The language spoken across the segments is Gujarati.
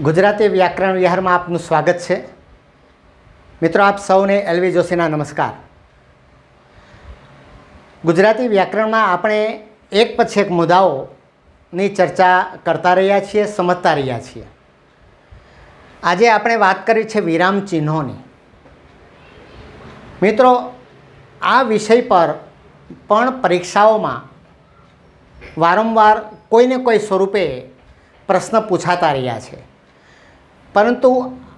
ગુજરાતી વ્યાકરણ વિહારમાં આપનું સ્વાગત છે. મિત્રો, આપ સૌને એલવી જોશીના નમસ્કાર. ગુજરાતી વ્યાકરણમાં આપણે એક પછી એક મુદ્દાઓની ચર્ચા કરતા રહ્યા છીએ, સમજતા રહ્યા છીએ. આજે આપણે વાત કરી છે વિરામ ચિહ્નોની. મિત્રો, આ વિષય પર પણ પરીક્ષાઓમાં વારંવાર કોઈને કોઈ સ્વરૂપે પ્રશ્ન પૂછાતા રહ્યા છે. પરંતુ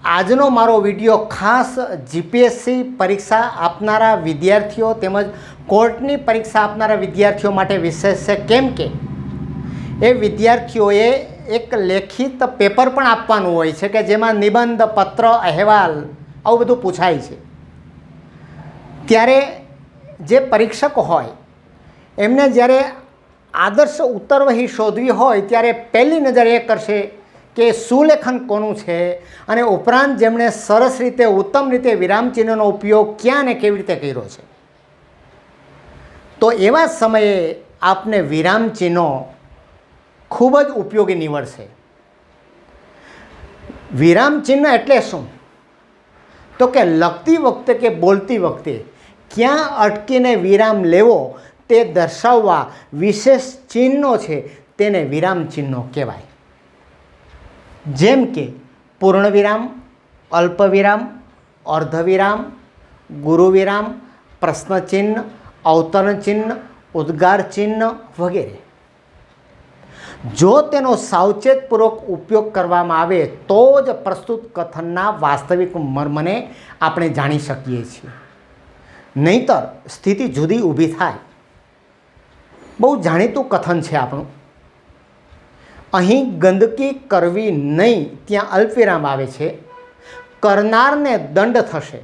આજનો મારો વીડિયો ખાસ જીપીએસસી પરીક્ષા આપનારા વિદ્યાર્થીઓ તેમજ કોર્ટની પરીક્ષા આપનારા વિદ્યાર્થીઓ માટે વિશેષ છે. કેમ કે એ વિદ્યાર્થીઓએ એક લેખિત પેપર પણ આપવાનું હોય છે કે જેમાં નિબંધ, પત્ર, અહેવાલ આવું બધું પૂછાય છે. ત્યારે જે પરીક્ષક હોય, એમને જ્યારે આદર્શ ઉત્તરવહી શોધવી હોય ત્યારે પહેલી નજર એ કરશે કે સુલેખન કોનું છે? અને ઉપરાંત જેમણે સરસ રીતે, ઉત્તમ રીતે વિરામચિહ્નનો ઉપયોગ ક્યાં ને કેવી રીતે કર્યો છે? તો એવા સમયે આપને વિરામચિહ્નો ખૂબ જ ઉપયોગી નીવડશે. વિરામચિહ્ન એટલે શું? તો કે લખતી વખતે કે બોલતી વખતે ક્યાં અટકીને વિરામ લેવો તે દર્શાવવા વિશેષ ચિહ્નો છે તેને વિરામ ચિહ્નો કહેવાય. જેમ કે પૂર્ણ વિરામ અલ્પ વિરામ અર્ધવિરામ, ગુરુવિરામ વિરામ પ્રશ્ન ચિહ્ન અવતરણ ચિહ્ન ઉદ્ગાર ચિહ્ન વગેરે. જો તેનો સાવચેતપૂર્વક ઉપયોગ કરવામાં આવે તો જ પ્રસ્તુત કથનના વાસ્તવિક મર્મને આપણે જાણી શકીએ છીએ. નહીતર સ્થિતિ જુદી ઊભી થાય. બહુ જાણીતું કથન છે આપણું. અહીં ગંદકી કરવી નહીં, ત્યાં અલ્પવિરામ આવે છે. કરનારને દંડ થશે.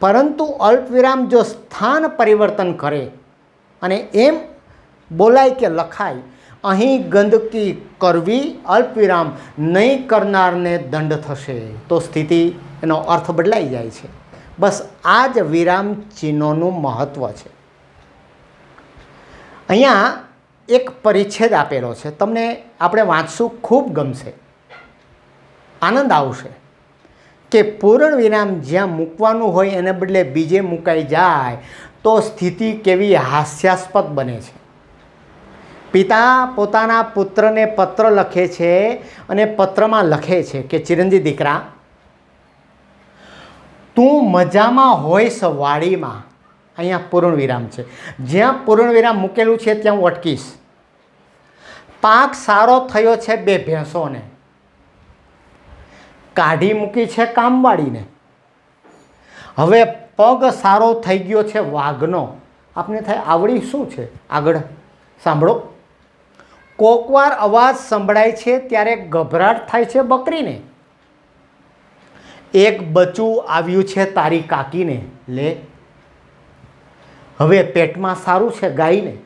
પરંતુ અલ્પવિરામ જો સ્થાન પરિવર્તન કરે અને એમ બોલાય કે લખાય, અહીં ગંદકી કરવી, અલ્પવિરામ નહીં કરનારને દંડ થશે. તો સ્થિતિ, એનો અર્થ બદલાઈ જાય છે. બસ આ જ વિરામ ચિહ્નોનું મહત્ત્વ છે. અહીંયા એક પરિચ્છેદ આપેલો છે. તમને આપણે વાંચશું, ખૂબ ગમશે. આનંદ આવશે કે પૂરણ વિરામ જ્યાં મૂકવાનું હોય એને બદલે બીજે મુકાઈ જાય તો સ્થિતિ કેવી હાસ્યાસ્પદ બને છે. પિતા પોતાના પુત્રને પત્ર લખે છે અને પત્રમાં લખે છે કે, ચિરંજી દીકરા, તું મજામાં હોઈશ વાડીમાં. અહીંયા પૂર્ણ વિરામ છે. જ્યાં પૂર્ણ વિરામ મૂકેલું છે ત્યાં હું અટકીશ. પાક સારો થયો છે બે ભેંસોને. કાઢી મૂકી છે કામવાળીને. હવે પગ સારો થઈ ગયો છે વાઘનો. આપને થાય આવડી શું છે? આગળ સાંભળો. કોકવાર અવાજ સંભળાય છે ત્યારે ગભરાટ થાય છે બકરીને. એક બચું આવ્યું છે તારી કાકીને. લે. હવે પેટમાં સારું છે ગાયને?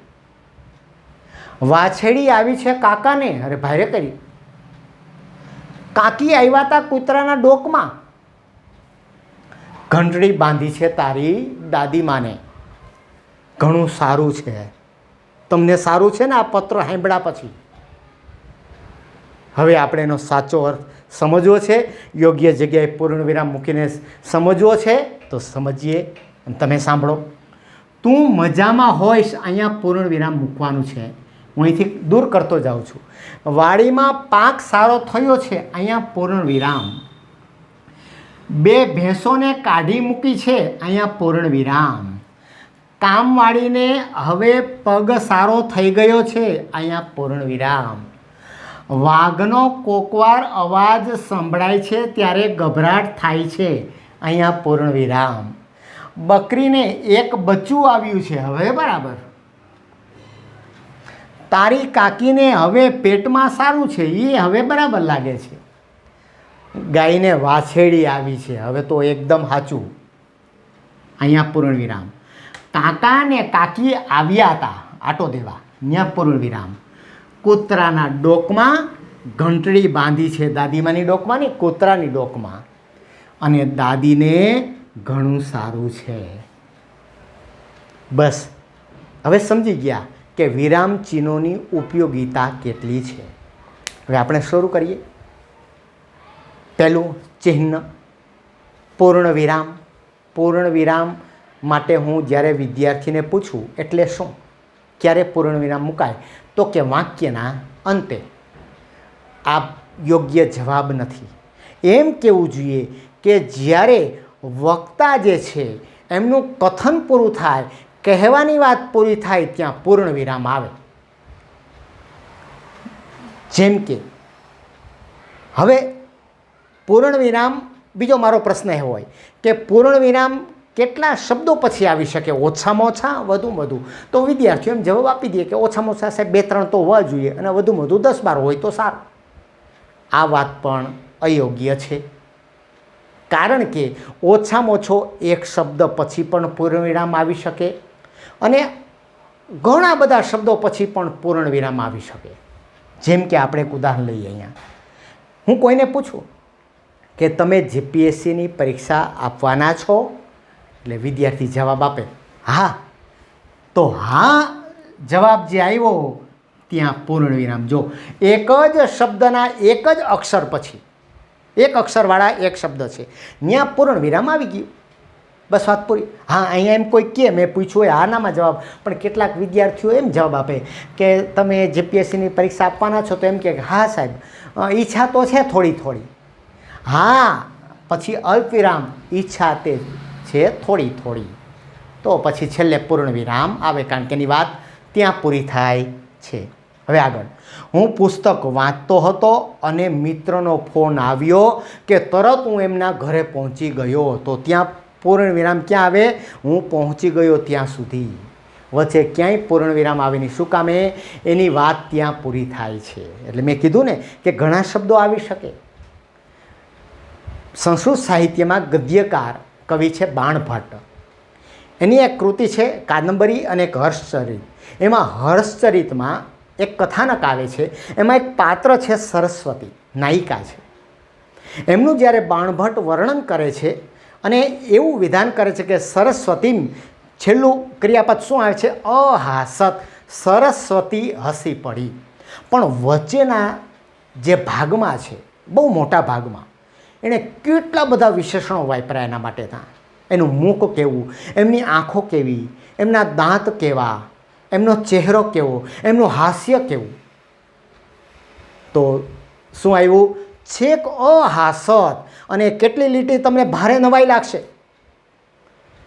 વાછેડી આવી છે કાકાને? અરે ભારે કરી. કાકી આવ્યા હતા કૂતરાના ડોકમાં. ઘંટડી બાંધી છે તારી દાદીમાને ઘણું સારું છે. તમને સારું છે ને આ પત્ર સાંભળ્યા પછી? હવે આપણે એનો સાચો અર્થ સમજવો છે. યોગ્ય જગ્યાએ પૂર્ણ વિરામ મૂકીને સમજવો છે. તો સમજીએ તમે સાંભળો. તું મજામાં હોઈશ, અહીંયા પૂર્ણ વિરામ મૂકવાનું છે. હું અહીંથી દૂર કરતો જાઉં છું. વાડીમાં પાક સારો થયો છે, અહીંયા પૂર્ણ વિરામ. બે ભેંસોને કાઢી મૂકી છે, અહીંયા પૂર્ણ વિરામ. કામવાળીને હવે પગ સારો થઈ ગયો છે, અહીંયા પૂર્ણ વિરામ. વાઘનો કોકવાર અવાજ સંભળાય છે, ત્યારે ગભરાટ થાય છે, અહીંયા પૂર્ણ વિરામ. બકરીને એક બચ્ચું આવ્યું છે હવે, બરાબર? તારી કાકીને હવે પેટમાં સારું છે એ હવે બરાબર લાગે છે. ગાયને વાછેડી આવી છે, હવે તો એકદમ સાચું. અહીંયા પૂર્ણ વિરામ કાકા ને કાકી આવ્યા હતા, આટો દેવા. ત્યાં પૂર્ણ વિરામ કૂતરાના ડોકમાં ઘંટડી બાંધી છે, દાદીમાની ડોકમાં ને કૂતરાની ડોકમાં. અને દાદીને ઘણું સારું છે. બસ, હવે સમજી ગયા કે વિરામ ચિહ્નોની ઉપયોગિતા કેટલી છે. હવે આપણે શરૂ કરીએ. પહેલું ચિહ્ન, પૂર્ણ વિરામ. પૂર્ણ વિરામ માટે હું જ્યારે વિદ્યાર્થીને પૂછું, એટલે શું? ક્યારે પૂર્ણ વિરામ મુકાય? તો કે વાક્યના અંતે. આ યોગ્ય જવાબ નથી. એમ કહેવું જોઈએ કે જ્યારે વક્તા જે છે, એમનું કથન પૂરું થાય, કહેવાની વાત પૂરી થાય, ત્યાં પૂર્ણ વિરામ આવે. જેમ કે, હવે પૂર્ણ વિરામ બીજો મારો પ્રશ્ન એ હોય કે પૂર્ણ વિરામ કેટલા શબ્દો પછી આવી શકે? ઓછામાં ઓછા વધુ વધુ. તો વિદ્યાર્થીઓ એમ જવાબ આપી દઈએ કે ઓછામાં ઓછા સાહેબ બે ત્રણ તો હોવા જોઈએ અને વધુ વધુ દસ બાર હોય તો સારું. આ વાત પણ અયોગ્ય છે. કારણ કે ઓછામાં ઓછો એક શબ્દ પછી પણ પૂર્ણ વિરામ આવી શકે અને ઘણા બધા શબ્દો પછી પણ પૂર્ણ વિરામ આવી શકે. જેમ કે આપણે એક ઉદાહરણ લઈએ અહીંયા. હું કોઈને પૂછું કે તમે જીપીએસસીની પરીક્ષા આપવાના છો? એટલે વિદ્યાર્થી જવાબ આપે, હા. તો હા, જવાબ જે આવ્યો, ત્યાં પૂર્ણ વિરામ જો એક જ શબ્દના એક જ અક્ષર પછી એક અક્ષરવાળા એક શબ્દ છે. ત્યાં પૂર્ણ વિરામ આવી ગયું. બસ વાત પૂરી. હા, અહીંયા એમ કોઈ કે, મેં પૂછ્યું હોય, આનામાં જવાબ. પણ કેટલાક વિદ્યાર્થીઓ એમ જવાબ આપે કે તમે જીપીએસસીની પરીક્ષા આપવાના છો તો એમ કે, હા, સાહેબ ઈચ્છા તો છે થોડી થોડી. હા, પછી અલ્પવિરામ, ઈચ્છા તે છે થોડી થોડી. તો પછી છેલ્લે પૂર્ણ વિરામ આવે કારણ કે એની વાત ત્યાં પૂરી થાય છે. હવે આગળ. હું પુસ્તક વાંચતો હતો અને મિત્રનો ફોન આવ્યો કે તરત હું એમના ઘરે પહોંચી ગયો તો ત્યાં પૂર્ણ વિરામ ક્યાં આવે? હું પહોંચી ગયો ત્યાં સુધી. વચ્ચે ક્યાંય પૂર્ણ વિરામ આવે નહીં. શું કામે? એની વાત ત્યાં પૂરી થાય છે. એટલે મેં કીધું ને કે ઘણા શબ્દો આવી શકે. સંસ્કૃત સાહિત્યમાં ગદ્યકાર કવિ છે બાણભટ્ટ. એની એક કૃતિ છે કાદંબરી અને એક હર્ષચરિત. એમાં હર્ષચરિતમાં એક કથાનક આવે છે. એમાં એક પાત્ર છે સરસ્વતી, નાયિકા છે. એમનું જ્યારે બાણભટ્ટ વર્ણન કરે છે અને એવું વિધાન કરે છે કે સરસ્વતી છેલ્લું ક્રિયાપદ શું આવે છે? અહાસત, સરસ્વતી હસી પડી. પણ વચ્ચેના જે ભાગમાં છે, બહુ મોટા ભાગમાં, એણે કેટલા બધા વિશેષણો વાપર્યા એના માટે ત્યાં એનું મુખ કેવું? એમની આંખો કેવી? એમના દાંત કેવા? એમનો ચહેરો કેવો? એમનું હાસ્ય કેવું? તો શું આવ્યું? છેક અહાસત. અને કેટલી લીટી તમને ભારે નવાઈ લાગશે?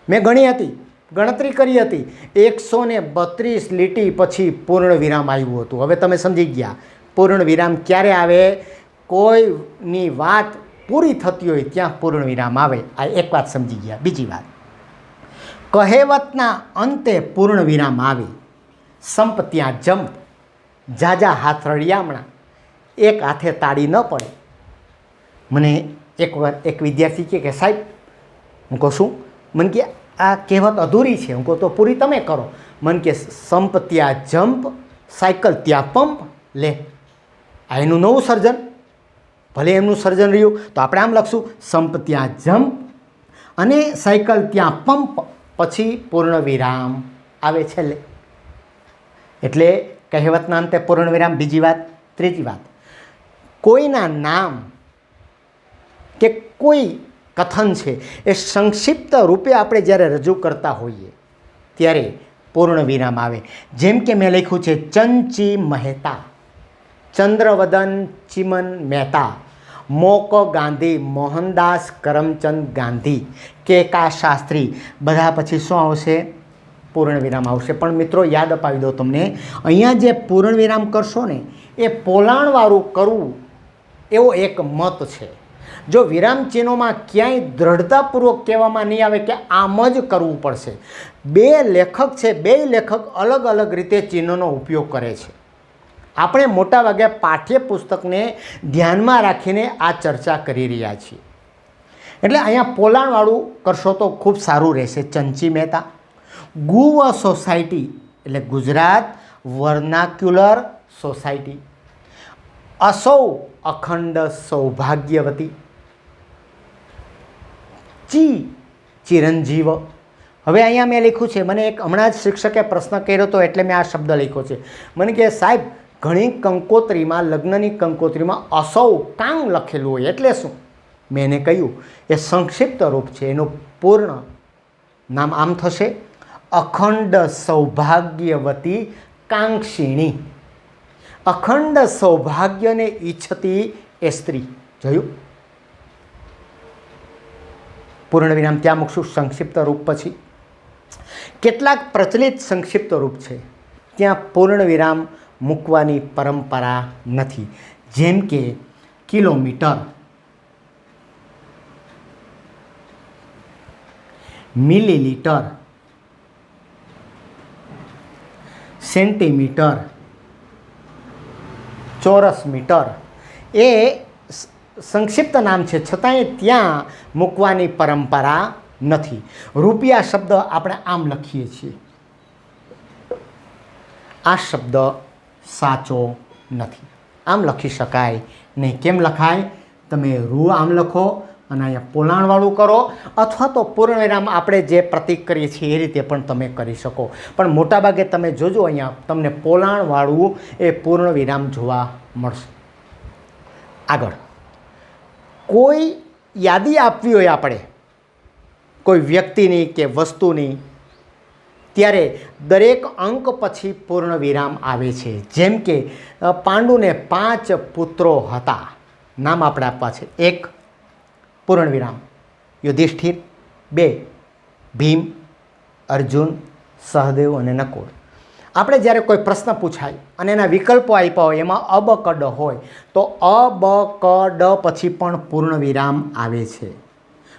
મેં ગણી હતી, ગણતરી કરી હતી. એકસો ને બત્રીસ લીટી પછી પૂર્ણ વિરામ આવ્યું હતું. હવે તમે સમજી ગયા. પૂર્ણ વિરામ ક્યારે આવે? કોઈની વાત પૂરી થતી હોય ત્યાં પૂર્ણ વિરામ આવે. આ એક વાત સમજી ગયા. બીજી વાત. કહેવતના અંતે પૂર્ણ વિરામ આવે. સંપ ત્યાં જંપ જાજા હાથ રળિયામણા એક હાથે તાળી ન પડે. મને એક એક વિદ્યાર્થી કહે કે, સાહેબ, હું કહું શું મને કે આ કહેવત અધૂરી છે. હું કહું, તો પૂરી તમે કરો. મને કે સંપ ત્યાં જંપ સાયકલ ત્યાં પંપ, લે આ એનું નવું સર્જન, ભલે એમનું સર્જન રહ્યું, તો આપણે આમ લખશું સંપ ત્યાં જંપ અને સાયકલ ત્યાં પંપ, પછી પૂર્ણ વિરામ આવે છેલ્લે એટલે કહેવતના અંતે પૂર્ણ વિરામ, બીજી વાત, ત્રીજી વાત. કોઈના નામ કે કોઈ કથન છે એ સંક્ષિપ્ત રૂપે આપણે જ્યારે રજૂ કરતા હોઈએ, ત્યારે પૂર્ણ વિરામ આવે. જેમ કે મેં લખ્યું છે, ચંચી મહેતા, ચંદ્રવદન ચિમન મહેતા, મોક ગાંધી, મોહનદાસ કરમચંદ ગાંધી કેકા શાસ્ત્રી, બધા પછી શું આવશે? પૂર્ણ વિરામ આવશે. પણ મિત્રો, યાદ અપાવી દો તમને, અહીંયા જે પૂર્ણ વિરામ કરશો ને, એ પોલાણવાળું કરવું એવો એક મત છે. જો વિરામ ચિહ્નોમાં ક્યાંય દ્રઢતાપૂર્વક કહેવામાં નહીં આવે કે આમ જ કરવું પડશે. બે લેખક છે, બે લેખક અલગ અલગ રીતે ચિહ્નોનો ઉપયોગ કરે છે. આપણે મોટાભાગે પાઠ્યપુસ્તકને ધ્યાનમાં રાખીને આ ચર્ચા કરી રહ્યા છીએ. એટલે અહીંયા પોલાણવાળું કરશો તો ખૂબ સારું રહેશે. ચંચી મહેતા ગુવ સોસાયટી એટલે ગુજરાત વર્નાક્યુલર સોસાયટી. અસૌ અખંડ સૌભાગ્યવતી. ચી ચિરંજીવ. હવે અહીંયા મેં લખ્યું છે, મને એક હમણાં જ શિક્ષકે પ્રશ્ન કર્યો હતો એટલે મેં આ શબ્દ લખ્યો છે. મને કે સાહેબ, ઘણી કંકોત્રીમાં, લગ્નની કંકોત્રીમાં અસૌ કાંગ લખેલું હોય એટલે શું? મેં એને કહ્યું, એ સંક્ષિપ્ત રૂપ છે, એનું પૂર્ણ નામ આમ થશે? અખંડ સૌભાગ્યવતી કાંક્ષિણી. અખંડ સૌભાગ્યને ઈચ્છતી એ સ્ત્રી. જોયું? પૂર્ણ વિરામ ત્યાં મૂકશું, સંક્ષિપ્ત રૂપ પછી. કેટલાક પ્રચલિત સંક્ષિપ્ત રૂપ છે. ત્યાં પૂર્ણ વિરામ મૂકવાની પરંપરા નથી. જેમ કે કિલોમીટર. મિલીલીટર. સેન્ટીમીટર. ચોરસ મીટર. એ સંક્ષિપ્ત નામ છે. છતાંય ત્યાં મૂકવાની પરંપરા નથી. રૂપિયા શબ્દ આપણે આમ લખીએ છીએ. આ શબ્દ સાચો નથી. આમ લખી શકાય નહીં. કેમ લખાય? તમે રૂ આમ લખો અને અહીંયા પોલાણવાળું કરો, અથવા તો પૂર્ણવિરામ આપણે જે પ્રતીક કરીએ છીએ એ રીતે પણ તમે કરી શકો. પણ મોટાભાગે તમે જોજો અહીંયા તમને પોલાણવાળું એ પૂર્ણ વિરામ જોવા મળશે. આગળ. કોઈ યાદી આપવી હોય આપણે, કોઈ વ્યક્તિની કે વસ્તુની, ત્યારે દરેક અંક પછી પૂર્ણ વિરામ આવે છે. જેમ કે પાંડુને પાંચ પુત્રો હતા. નામ આપણે આપવા છે. એક પૂર્ણ વિરામ યુધિષ્ઠિર, બે, ભીમ, અર્જુન, સહદેવ અને નકુળ. આપણે જ્યારે કોઈ પ્રશ્ન પૂછાય અને એના વિકલ્પો આપ્યા હોય, એમાં અબ ક હોય, તો અ બ પછી પણ પૂર્ણ વિરામ આવે છે.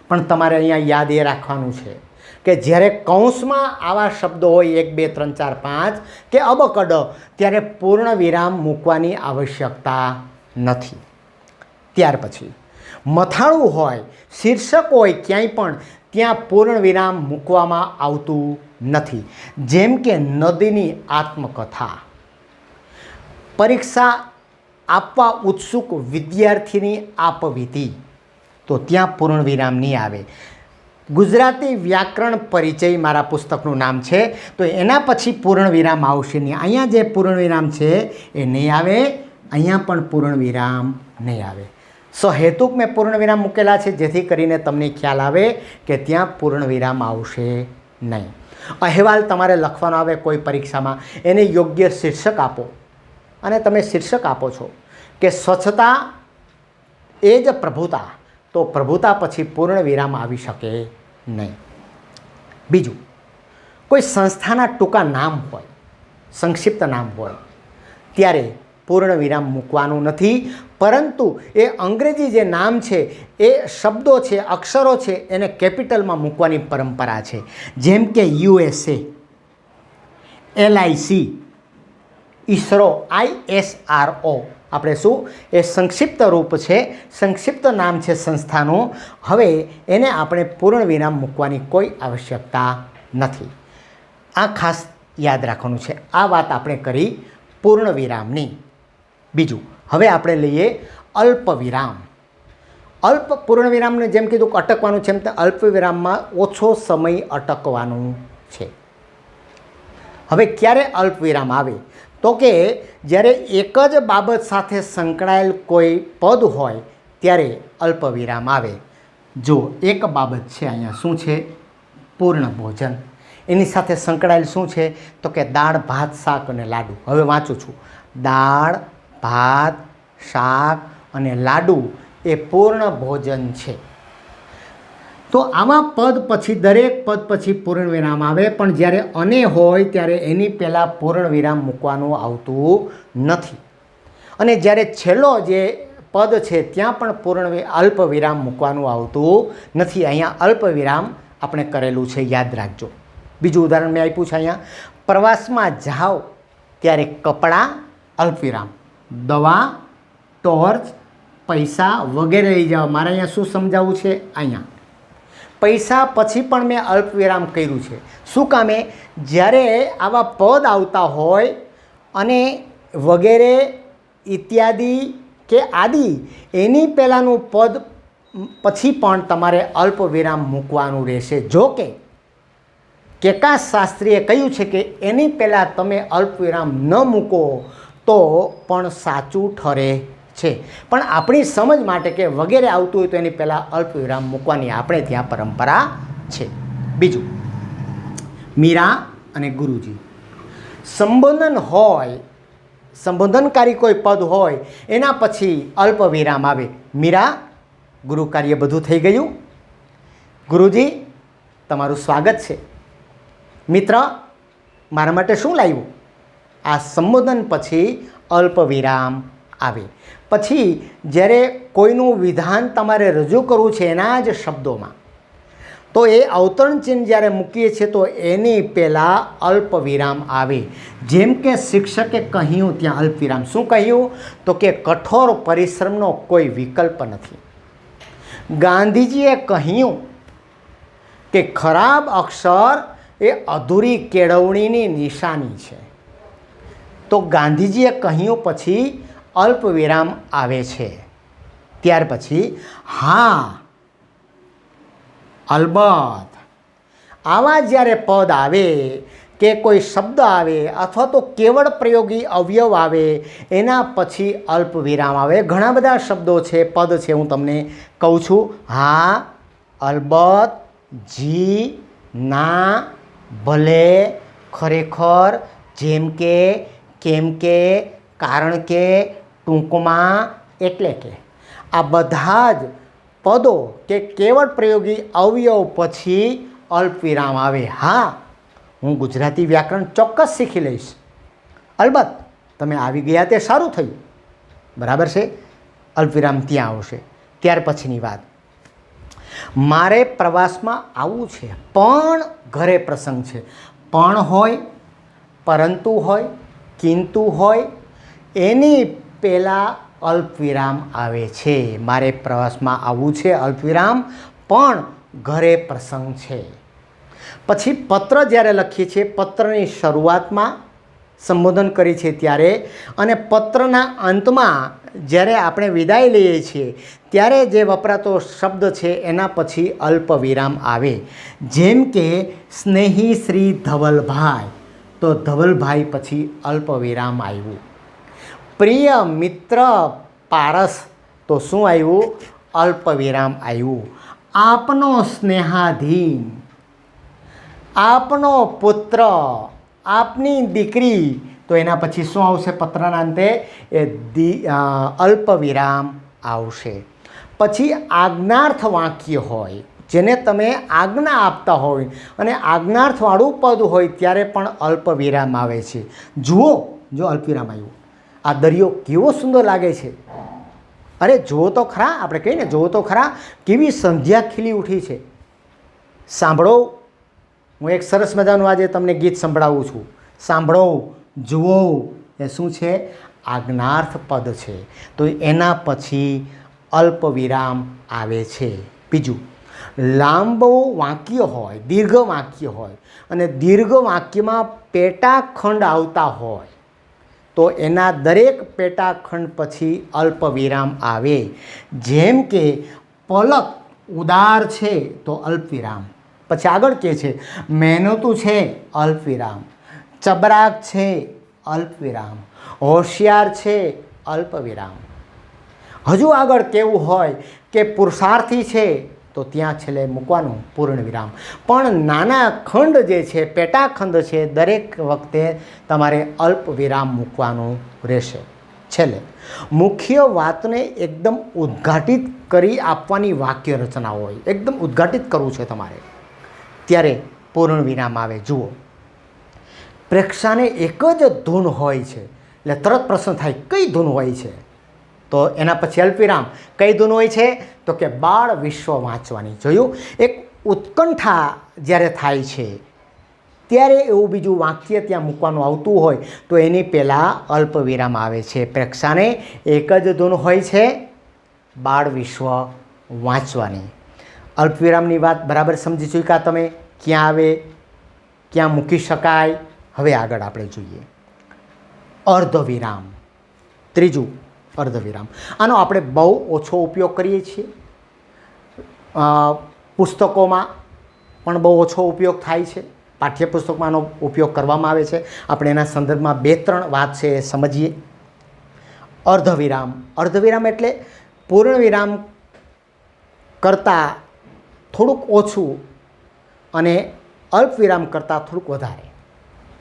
પણ તમારે અહીંયા યાદ એ રાખવાનું છે કે જ્યારે કૌંસમાં આવા શબ્દો હોય, એક, બે, ત્રણ, ચાર, પાંચ, કે અબકડ, ત્યારે પૂર્ણ વિરામ મૂકવાની આવશ્યકતા નથી. ત્યાર પછી મથાળું હોય, શીર્ષક હોય ક્યાંય પણ, ત્યાં પૂર્ણ વિરામ મૂકવામાં આવતું નથી. જેમ કે નદીની આત્મકથા. પરીક્ષા આપવા ઉત્સુક વિદ્યાર્થીની આપવીતી તો ત્યાં પૂર્ણ વિરામ નહીં આવે. ગુજરાતી વ્યાકરણ પરિચય મારા પુસ્તકનું નામ છે. તો એના પછી પૂર્ણ વિરામ આવશે નહીં. અહીંયા જે પૂર્ણ વિરામ છે એ નહીં આવે, અહીંયા પણ પૂર્ણ વિરામ નહીં આવે. સહેતુક મેં પૂર્ણ વિરામ મૂકેલા છે, જેથી કરીને તમને ખ્યાલ આવે કે ત્યાં પૂર્ણ વિરામ આવશે નહીં. અહેવાલ તમારે લખવાનો આવે કોઈ પરીક્ષામાં. એને યોગ્ય શીર્ષક આપો. અને તમે શીર્ષક આપો છો કે સ્વચ્છતા એ જ પ્રભુતા, તો પ્રભુતા પછી પૂર્ણ વિરામ આવી શકે નહીં. બીજું, કોઈ સંસ્થાના ટૂંકા નામ હોય, સંક્ષિપ્ત નામ હોય, ત્યારે પૂર્ણ વિરામ મૂકવાનું નથી. પરંતુ એ અંગ્રેજી જે નામ છે, એ શબ્દો છે, અક્ષરો છે, એને કેપિટલમાં મૂકવાની પરંપરા છે. જેમ કે USA LIC ISRO, I S R O. આપણે શું? એ સંક્ષિપ્ત રૂપ છે, સંક્ષિપ્ત નામ છે સંસ્થાનું. હવે એને આપણે પૂર્ણ વિરામ મૂકવાની કોઈ આવશ્યકતા નથી. આ ખાસ યાદ રાખવાનું છે. આ વાત આપણે કરી પૂર્ણ વિરામની બીજું, હવે આપણે લઈએ અલ્પ વિરામ અલ્પ પૂર્ણ વિરામને જેમ કીધું કે અટકવાનું છે એમ તો અલ્પ વિરામમાં ઓછો સમય અટકવાનું છે. હવે ક્યારે અલ્પ વિરામ આવે? તો કે જ્યારે એક જ બાબત સાથે સંકળાયેલ કોઈ પદ હોય, ત્યારે અલ્પ વિરામ આવે. જો એક બાબત છે અહીંયા શું છે? પૂર્ણ ભોજન. એની સાથે સંકળાયેલ શું છે? તો કે દાળ, ભાત, શાક અને લાડુ. હવે વાંચું છું. દાળ ભાત, શાક અને લાડુ એ પૂર્ણ ભોજન છે. તો આવા પદ પછી, દરેક પદ પછી પૂર્ણ વિરામ આવે, પણ જ્યારે અને હોય ત્યારે એની પહેલાં પૂર્ણ વિરામ મૂકવાનું આવતું નથી. અને જ્યારે છેલ્લો જે પદ છે, ત્યાં પણ પૂર્ણ અલ્પ વિરામ મૂકવાનું આવતું નથી. અહીંયા અલ્પ વિરામ આપણે કરેલું છે, યાદ રાખજો. બીજું ઉદાહરણ મેં આપ્યું છે અહીંયા. પ્રવાસમાં જાઓ ત્યારે કપડાં અલ્પ વિરામ. દવા, ટોર્ચ, પૈસા વગેરે લઈ જવા. મારે અહીંયા શું સમજાવવું છે? અહીંયા. પૈસા પછી પણ મેં અલ્પવિરામ કર્યું છે. શું કામે? જ્યારે આવા પદ આવતા હોય અને વગેરે ઇત્યાદિ કે આદિ, એની પહેલાંનું પદ પછી પણ તમારે અલ્પવિરામ મૂકવાનું રહેશે. જો કે કેકાસ શાસ્ત્રીએ કહ્યું છે કે એની પહેલાં તમે અલ્પવિરામ ન મૂકો. તો પણ સાચું ઠરે છે. પણ આપણી સમજ માટે કે વગેરે આવતું હોય તો એની પહેલાં અલ્પ વિરામ મૂકવાની આપણે ત્યાં પરંપરા છે. બીજું, મીરા અને ગુરુજી. સંબોધન હોય, સંબોધનકારી કોઈ પદ હોય, એના પછી અલ્પ વિરામ આવે. મીરા, ગુરુ કાર્ય બધું થઈ ગયું. ગુરુજી, તમારું સ્વાગત છે. મિત્ર, મારા માટે શું લાવ્યું? આ સંબોધન પછી અલ્પ વિરામ આવે. પછી જ્યારે કોઈનું વિધાન તમારે રજૂ કરવું છે એના જ શબ્દોમાં. તો એ અવતરણ ચિહ્ન જ્યારે મૂકીએ છીએ તો એની પહેલાં અલ્પ વિરામ આવે. જેમ કે શિક્ષકે કહ્યું ત્યાં અલ્પ વિરામ શું કહ્યું? તો કે કઠોર પરિશ્રમનો કોઈ વિકલ્પ નથી. ગાંધીજીએ કહ્યું કે ખરાબ અક્ષર એ અધૂરી કેળવણીની નિશાની છે. તો ગાંધીજીએ કહ્યું પછી અલ્પ વિરામ આવે છે. ત્યાર પછી, હા, અલબત્ત, આવા જ્યારે પદ આવે, કે કોઈ શબ્દ આવે અથવા તો કેવળ પ્રયોગી અવયવ આવે, એના પછી અલ્પ વિરામ આવે. ઘણા બધા શબ્દો છે, પદ છે, હું તમને કહું છું. હા, અલબત્ત, જી, ના, ભલે, ખરેખર, જેમ કે કેમ કે, કારણ કે ટૂંકમાં એટલે કે આ બધા જ પદો કે કેવળ પ્રયોગી અવયવ પછી અલ્પવિરામ આવે. હા, હું ગુજરાતી વ્યાકરણ ચોક્કસ શીખી લઈશ. અલબત્ત, તમે આવી ગયા તે સારું થયું. બરાબર છે? અલ્પવિરામ ત્યાં આવશે. ત્યાર પછીની વાત. મારે પ્રવાસમાં આવવું છે, પણ ઘરે પ્રસંગ છે. પણ હોય, પરંતુ હોય કિંતુ હોય, એની પહેલાં અલ્પવિરામ આવે છે. મારે પ્રવાસમાં આવવું છે અલ્પવિરામ, પણ ઘરે પ્રસંગ છે. પછી પત્ર જ્યારે લખીએ છીએ, પત્રની શરૂઆતમાં સંબોધન કરી છે ત્યારે, અને પત્રના અંતમાં જ્યારે આપણે વિદાય લઈએ છીએ, ત્યારે જે વપરાતો શબ્દ છે એના પછી અલ્પ વિરામ આવે. જેમ કે, સ્નેહી શ્રી ધવલભાઈ. તો ધવલભાઈ પછી અલ્પ વિરામ આવ્યું. પ્રિય મિત્ર પારસ, તો શું આવ્યું? અલ્પ વિરામ આવ્યું. આપનો સ્નેહાધીન, આપનો પુત્ર, આપની દીકરી. તો એના પછી શું આવશે પત્રના અંતે? એ દી અલ્પવિરામ અલ્પ વિરામ આવશે. પછી આજ્ઞાર્થ વાક્ય હોય. જેને તમે આજ્ઞા આપતા હોય અને આજ્ઞાર્થવાળું પદ હોય ત્યારે પણ અલ્પ વિરામ આવે છે. જુઓ, જો અલ્પ વિરામ આવ્યું. આ દરિયો કેવો સુંદર લાગે છે. અરે, જુઓ તો ખરા, આપણે કહીએ ને, જુઓ તો ખરા, કેવી સંધ્યા ખીલી ઉઠી છે. સાંભળો, હું એક સરસ મજાનું આજે તમને ગીત સંભળાવું છું. સાંભળો, જુઓ, એ શું છે? આજ્ઞાર્થ પદ છે. તો એના પછી અલ્પ વિરામ આવે છે. બીજું. લાંબો વાક્ય હોય, દીર્ઘ વાક્ય હોય અને દીર્ઘ વાક્યમાં પેટાખંડ આવતા હોય, તો એના દરેક પેટાખંડ પછી અલ્પ વિરામ આવે. જેમ કે, પલક ઉદાર છે તો અલ્પ વિરામ પછી આગળ કહે છે, મહેનતું છે અલ્પ વિરામ ચબરાક છે અલ્પ વિરામ હોશિયાર છે અલ્પ વિરામ હજુ આગળ કેવું હોય કે પુરુષાર્થી છે તો ત્યાં છેલ્લે મૂકવાનું પૂર્ણ વિરામ. પણ નાના ખંડ જે છે પેટાખંડ છે, દરેક વખતે તમારે અલ્પ વિરામ મૂકવાનું રહેશે. છેલ્લે, મુખ્ય વાતને એકદમ ઉદ્ઘાટિત કરી આપવાની વાક્ય રચના હોય. એકદમ ઉદ્ઘાટિત કરવું છે તમારે. ત્યારે પૂર્ણ વિરામ આવે. જુઓ. પ્રેક્ષાને એક જ ધૂન હોય છે. એટલે તરત પ્રશ્ન થાય, કઈ ધૂન હોય છે? તો એના પછી અલ્પવિરામ. કઈ ધૂન હોય છે? તો કે બાળ વિશ્વ વાંચવાની. જોયું? એક ઉત્કંઠા જ્યારે થાય છે, ત્યારે એવું બીજું વાક્ય ત્યાં મૂકવાનું આવતું હોય, તો એની પહેલાં અલ્પ વિરામ આવે છે. પ્રેક્ષાને એક જ ધૂન હોય છે, બાળ વિશ્વ વાંચવાની. અલ્પવિરામની વાત બરાબર સમજી ચૂક્યા તમે? ક્યાં આવે? ક્યાં મૂકી શકાય? હવે આગળ આપણે જોઈએ. અર્ધવિરામ. ત્રીજું અર્ધવિરામ. આનો આપણે બહુ ઓછો ઉપયોગ કરીએ છીએ. પુસ્તકોમાં પણ બહુ ઓછો ઉપયોગ થાય છે. પાઠ્યપુસ્તકમાં આનો ઉપયોગ કરવામાં આવે છે. આપણે એના સંદર્ભમાં બે ત્રણ વાત છે એ સમજીએ. અર્ધવિરામ. અર્ધવિરામ એટલે પૂર્ણ વિરામ કરતાં થોડુંક ઓછું અને અલ્પ વિરામ કરતાં થોડુંક વધારે.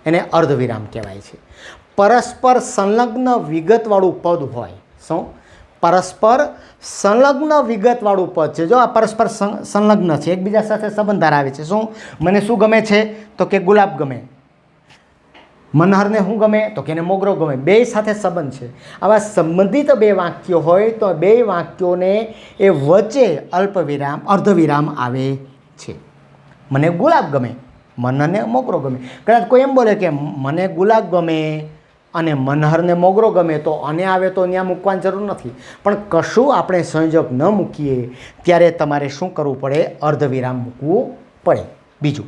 એને અર્ધવિરામ કહેવાય છે. પરસ્પર સંલગ્ન વિગતવાળું પદ હોય શું? પરસ્પર સંલગ્ન વિગતવાળું પદ છે. જો આ પરસ્પર સંલગ્ન છે, એકબીજા સાથે સંબંધ ધરાવે છે. શું? મને શું ગમે છે? તો કે ગુલાબ ગમે. મનહરને શું ગમે? તો કે એને મોગરો ગમે. બે સાથે સંબંધ છે. આવા સંબંધિત બે વાક્યો હોય તો બે વાક્યોને એ વચ્ચે અલ્પ વિરામ અર્ધવિરામ આવે છે. મને ગુલાબ ગમે. મનને મોગરો ગમે. કદાચ કોઈ એમ બોલે કે, મને ગુલાબ ગમે. અને મનહરને મોગરો ગમે તો અને આવે તો ત્યાં મૂકવાની જરૂર નથી. પણ કશું આપણે સંયોજક ન મૂકીએ, ત્યારે તમારે શું કરવું પડે? અર્ધવિરામ મૂકવું પડે. બીજું,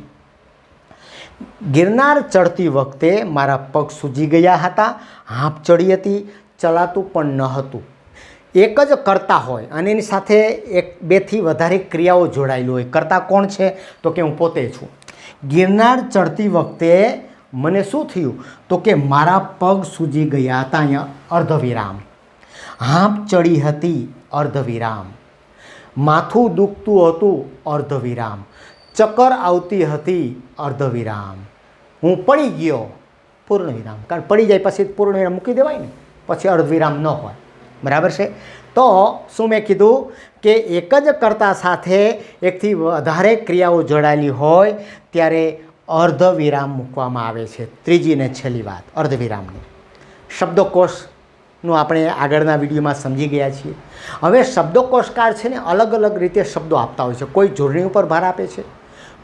ગિરનાર ચડતી વખતે મારા પગ સૂજી ગયા હતા, હાંફ ચડી હતી, ચલાતું પણ ન હતું. એક જ કરતા હોય, અને એની સાથે એક બેથી વધારે ક્રિયાઓ જોડાયેલી હોય. કરતા કોણ છે? તો કે હું પોતે છું. ગિરનાર ચડતી વખતે મને શું થયું? તો કે મારા પગ સૂજી ગયા હતા અહીંયા અર્ધવિરામ. હાંપ ચડી હતી અર્ધવિરામ. માથું દુખતું હતું અર્ધવિરામ. ચક્કર આવતી હતી અર્ધવિરામ. હું પડી ગયો. પૂર્ણવિરામ. કારણ પડી જાય પછી પૂર્ણવિરામ મૂકી દેવાય ને. પછી અર્ધવિરામ ન હોય. બરાબર છે? તો શું મેં કીધું? કે એક જ કર્તા સાથે એકથી વધારે ક્રિયાઓ જોડાયેલી હોય, ત્યારે અર્ધવિરામ મૂકવામાં આવે છે. ત્રીજી ને છેલ્લી વાત, અર્ધવિરામની. શબ્દકોશનું આપણે આગળના વિડીયોમાં સમજી ગયા છીએ. હવે શબ્દકોશકાર છે ને અલગ અલગ રીતે શબ્દો આપતા હોય છે. કોઈ જોડણી ઉપર ભાર આપે છે,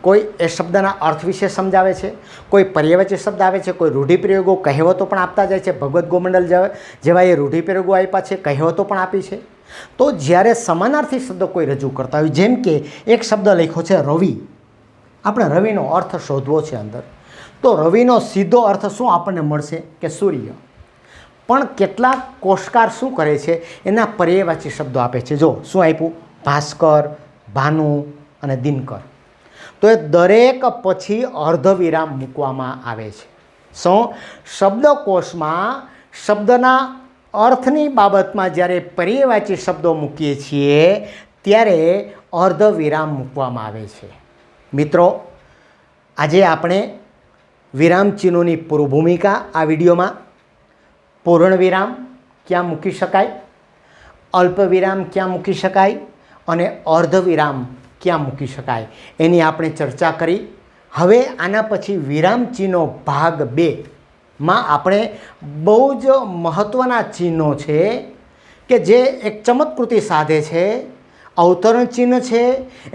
કોઈ એ શબ્દના અર્થ વિશે સમજાવે છે, કોઈ પર્યવચી શબ્દ આવે છે, કોઈ રૂઢિપ્રયોગો, કહેવતો પણ આપતા જાય છે. ભગવદ્ ગોમંડલ જેવા એ રૂઢિપ્રયોગો આપ્યા છે, કહેવતો પણ આપી છે. તો જ્યારે સમાનાર્થી શબ્દ કોઈ રજૂ કરતા હોય, જેમ કે એક શબ્દ લખ્યો છે, રવિ. આપણે રવિનો અર્થ શોધવો છે અંદર. તો રવિનો સીધો અર્થ શું આપણને મળશે? કે સૂર્ય. પણ કેટલાક કોષકાર શું કરે છે? એના પર્યવાચી શબ્દો આપે છે. જો, શું આપ્યું? ભાસ્કર, ભાનુ અને દિનકર. તો એ દરેક પછી અર્ધવિરામ મૂકવામાં આવે છે. શું? શબ્દકોશમાં શબ્દના અર્થની બાબતમાં જ્યારે પર્યવાચી શબ્દો મૂકીએ છીએ, ત્યારે અર્ધવિરામ મૂકવામાં આવે છે. મિત્રો, આજે આપણે વિરામ ચિહ્નોની પૂર્વ ભૂમિકા આ વિડીયોમાં. પૂર્ણ વિરામ ક્યાં મૂકી શકાય? અલ્પ વિરામ ક્યાં મૂકી શકાય? અને અર્ધ વિરામ ક્યાં મૂકી શકાય? એની આપણે ચર્ચા કરી. હવે આના પછી વિરામ ચિહ્નો ભાગ બે માં આપણે બહુ જ મહત્ત્વના ચિહ્નો છે કે જે એક ચમત્કૃતિ સાધે છે. અવતરણ ચિહ્ન છે.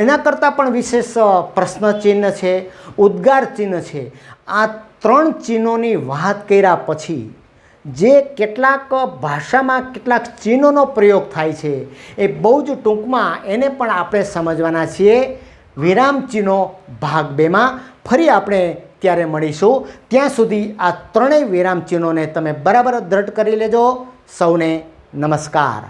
એના કરતાં પણ વિશેષ પ્રશ્ન ચિહ્ન છે, ઉદ્ગાર ચિહ્ન છે. આ ત્રણ ચિહ્નોની વાત કર્યા પછી જે કેટલાક ભાષામાં કેટલાક ચિહ્નોનો પ્રયોગ થાય છે, એ બહુ જ ટૂંકમાં એને પણ આપણે સમજવાના છીએ. વિરામ ચિહ્નો ભાગ બેમાં ફરી આપણે ત્યારે મળીશું. ત્યાં સુધી આ ત્રણેય વિરામ ચિહ્નોને તમે બરાબર દ્રઢ કરી લેજો. સૌને નમસ્કાર.